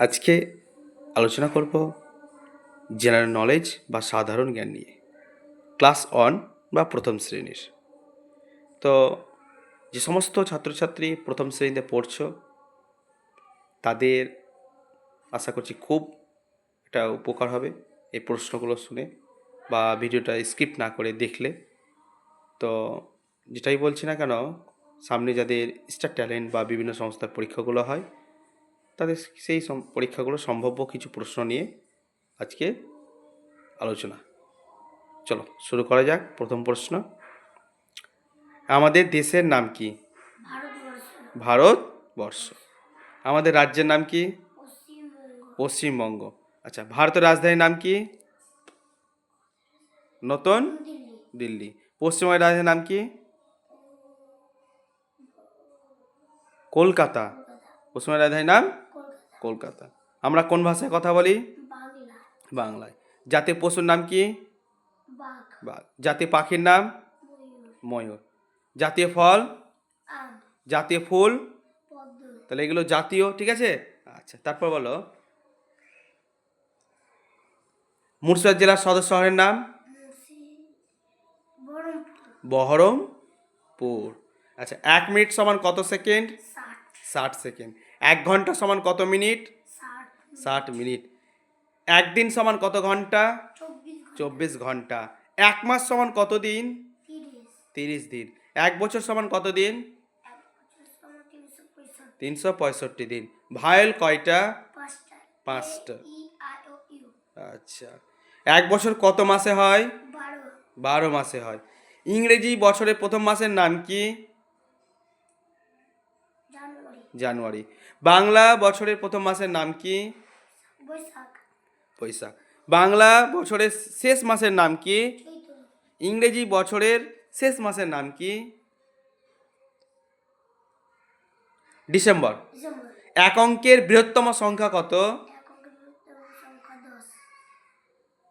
আজকে আলোচনা করব জেনারেল নলেজ বা সাধারণ জ্ঞান নিয়ে ক্লাস ওয়ান বা প্রথম শ্রেণির। তো যে সমস্ত ছাত্রছাত্রী প্রথম শ্রেণীতে পড়ছো, তাদের আশা করছি খুব একটা উপকার হবে এই প্রশ্নগুলো শুনে বা ভিডিওটা স্কিপ না করে দেখলে। তো যেটাই বলছি না কেন, সামনে যাদের স্টার ট্যালেন্ট বা বিভিন্ন সংস্থার পরীক্ষাগুলো হয় তাদের সেই পরীক্ষাগুলো সম্ভাব্য কিছু প্রশ্ন নিয়ে আজকে আলোচনা। চলো শুরু করা যাক প্রথম প্রশ্ন। আমাদের দেশের নাম কি? ভারতবর্ষ। আমাদের রাজ্যের নাম কি? পশ্চিমবঙ্গ। আচ্ছা ভারতের রাজধানীর নাম কি? নতুন দিল্লি। পশ্চিমবঙ্গের রাজধানীর নাম কি? কলকাতা। পশ্চিমবঙ্গের রাজধানীর নাম? কলকাতা। আমরা কোন ভাষায় কথা বলি? বাংলায়। জাতীয় পশুর নাম কি? বাঘ। জাতীয় পাখির নাম? ময়ূর। জাতীয় ফল? জাতীয় ফুল? তাহলে এগুলো জাতীয় ঠিক আছে? আচ্ছা তারপর বলো। মুর্শিদাবাদ জেলার সদর শহরের নাম? বহরমপুর। আচ্ছা এক মিনিট সমান কত সেকেন্ড? ষাট সেকেন্ড। এক ঘণ্টা সমান কত মিনিট? ষাট মিনিট। একদিন সমান কত ঘণ্টা? চব্বিশ ঘণ্টা। এক মাস সমান কত দিন? তিরিশ দিন। এক বছর সমান কত দিন? তিনশো পঁয়ষট্টি দিন। ভায়েল কয়টা? পাঁচটা। আচ্ছা। এক বছর কত মাসে হয়? বারো। মাসে হয়। ইংরেজি বছরের প্রথম মাসের নাম কি? জানুয়ারি। বাংলা বছরের প্রথম মাসের নাম কি? বৈশাখ। বৈশাখ। বাংলা বছরের শেষ মাসের নাম কি? ইংরেজি বছরের শেষ মাসের নাম কি? ডিসেম্বর। এক অঙ্কের বৃহত্তম সংখ্যা কত?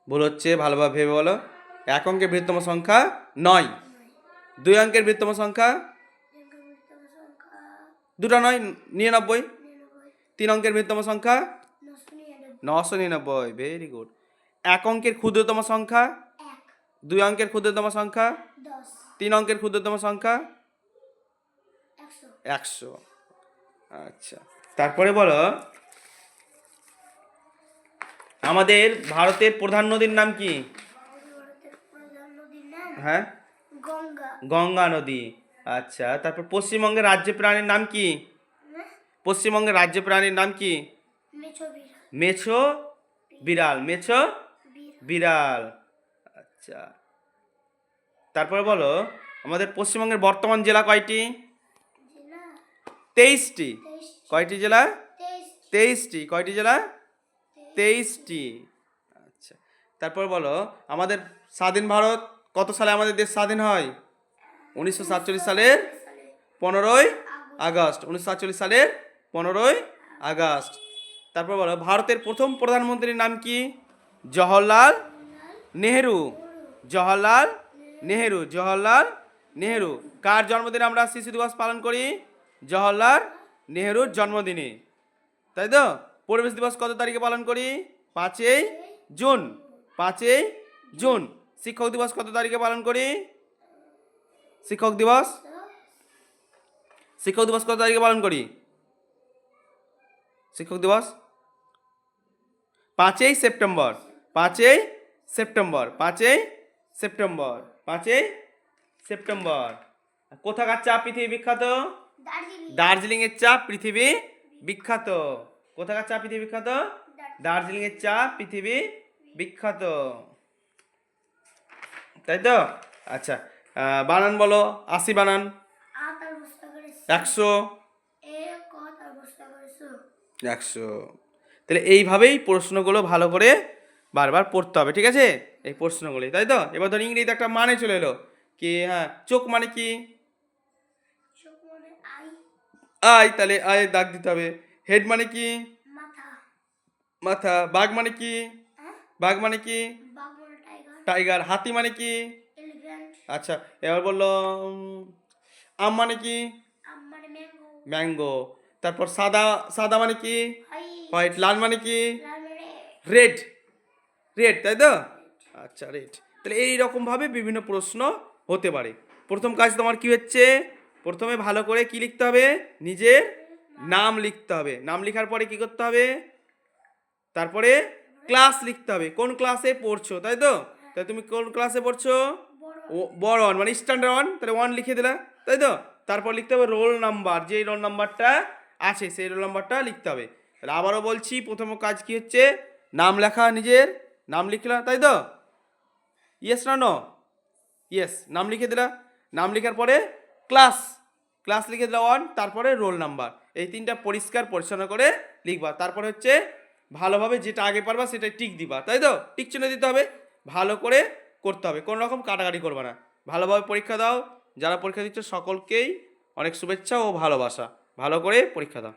ভুল হচ্ছে ভালোভাবে ভেবে বলো। এক অঙ্কের বৃহত্তম সংখ্যা নয়। দুই অঙ্কের বৃহত্তম সংখ্যা দুটো নয় নিরানব্বই। তিন অঙ্কের বৃহত্তম সংখ্যা? নশো নিরানব্বই। ভেরি গুড এক অঙ্কের ক্ষুদ্রতম সংখ্যা? দুই অঙ্কের ক্ষুদ্রতম সংখ্যা? তিন অঙ্কের ক্ষুদ্রতম সংখ্যা? একশো। আচ্ছা। তারপরে বলো আমাদের ভারতের প্রধান নদীর নাম কি? হ্যাঁ? গঙ্গা নদী। আচ্ছা তারপর পশ্চিমবঙ্গের রাজ্য প্রাণীর নাম কি? পশ্চিমবঙ্গের রাজ্য প্রাণীর নাম কি? মেছো বিড়াল। মেছো বিড়াল আচ্ছা তারপরে বলো আমাদের পশ্চিমবঙ্গের বর্তমান জেলা কয়টি? তেইশটি। কয়টি জেলা? তেইশটি। কয়টি জেলা? তেইশটি। আচ্ছা তারপর বলো আমাদের স্বাধীন ভারত কত সালে আমাদের দেশ স্বাধীন হয়? উনিশশো সাতচল্লিশ সালের সালে পনেরোই আগস্ট, উনিশশো সাতচল্লিশ সালের পনেরোই আগস্ট। তারপর বলো, ভারতের প্রথম প্রধানমন্ত্রীর নাম কি? জওহরলাল নেহেরু। জওহরলাল নেহেরু জওহরলাল নেহেরু। কার জন্মদিনে আমরা শিশু দিবস পালন করি? জওহরলাল নেহেরুর জন্মদিনে। তাই তো? পরিবেশ দিবস কত তারিখে পালন করি? পাঁচই জুন। পাঁচই জুন। শিক্ষক দিবস কত তারিখে পালন করি? শিক্ষক দিবস? শিক্ষক দিবস কত তারিখে পালন করি? শিক্ষক দিবস? পাঁচই সেপ্টেম্বর। পাঁচই সেপ্টেম্বর। পাঁচই সেপ্টেম্বর। পাঁচই সেপ্টেম্বর। কোথাকার চা পৃথিবী বিখ্যাত? দার্জিলিং। দার্জিলিং এর চা পৃথিবী বিখ্যাত। কোথাকার চা পৃথিবী বিখ্যাত? দার্জিলিং। এর চা পৃথিবী বিখ্যাত। তাই তো? আচ্ছা বানান বলো আশি বানান। একশো। একশো। তাহলে এইভাবেই প্রশ্নগুলো ভালো করে বারবার পড়তে হবে ঠিক আছে? এই প্রশ্নগুলি তাই তো? এবার ধর ইংরেজিতে একটা মানে চলে এলো। কি হ্যাঁ চোখ মানে কি? মানে আই। তাহলে আয় দাগ দিতে হবে। হেড মানে কি? মাথা। মাথা। বাঘ মানে কি? হ্যাঁ? বাঘ মানে কি? মানে টাইগার। হাতি মানে কি? আচ্ছা এবার বলল আম মানে কি? মানে ম্যাঙ্গো। তারপর সাদা সাদা মানে কি? হোয়াইট। লাল মানে কি? মানে রেড। রেড। তাই তো? আচ্ছা রেড। তাহলে এই রকমভাবে বিভিন্ন প্রশ্ন হতে পারে। প্রথম কাজ তোমার কি হচ্ছে? প্রথমে ভালো করে কি লিখতে হবে? নিজের নাম লিখতে হবে। নাম লেখার পরে কি করতে হবে? তারপরে? ক্লাস লিখতে হবে। কোন ক্লাসে পড়ছো তাই তো? তাই তুমি কোন ক্লাসে পড়ছো? বড় ওয়ান মানে স্ট্যান্ডার্ড ওয়ান তাহলে ওয়ান লিখে দিলা, তাই তো? তারপর লিখতে হবে রোল নাম্বার যেই রোল নাম্বারটা আছে, সেই রোল নাম্বারটা লিখতে হবে। তাহলে আবারও বলছি, প্রথম কাজ কি হচ্ছে? নাম লেখা নিজের, নাম লিখলা, তাই তো? ইয়েস না নো ইয়েস নাম লিখে দিলা। নাম লেখার পরে ক্লাস ক্লাস লিখে দিলা ওয়ান তারপরে রোল নাম্বার এই তিনটা পরিষ্কার পরিচ্ছন্ন করে লিখবা। তারপরে হচ্ছে, ভালোভাবে যেটা আগে পারবা সেটা টিক দিবা, তাই তো? টিক চিহ্ন দিতে হবে। ভালো করে করতে হবে। কোনো রকম কাটাকাটি করবে না। ভালোভাবে পরীক্ষা দাও। যারা পরীক্ষা দিচ্ছে সকলকেই অনেক শুভেচ্ছা ও ভালোবাসা। ভালো করে পরীক্ষা দাও।